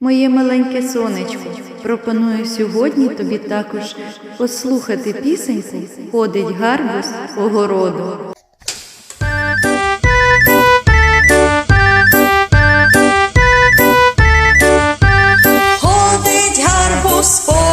Моє маленьке сонечко, пропоную сьогодні тобі також послухати пісеньку Ходить гарбуз по городу. Ходить гарбуз по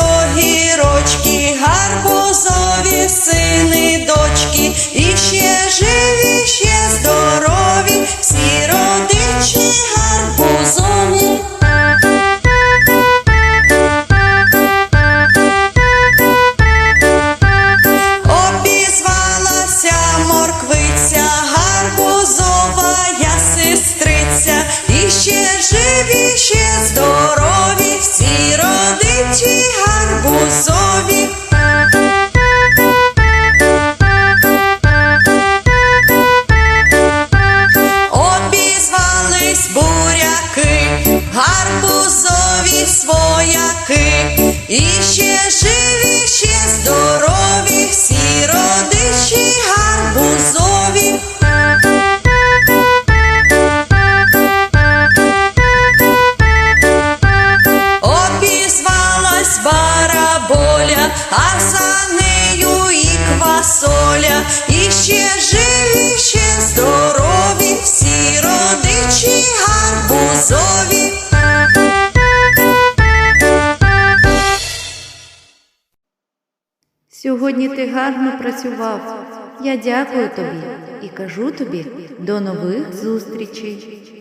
You're here. Свояки, і ще живі, ще здорові, всі родичі гарбузові. Обізвалась бараболя, а за нею і квасоля, і ще живі, ще здорові, всі родичі гарбузові. Сьогодні ти гарно працював. Я дякую тобі і кажу тобі до нових зустрічей.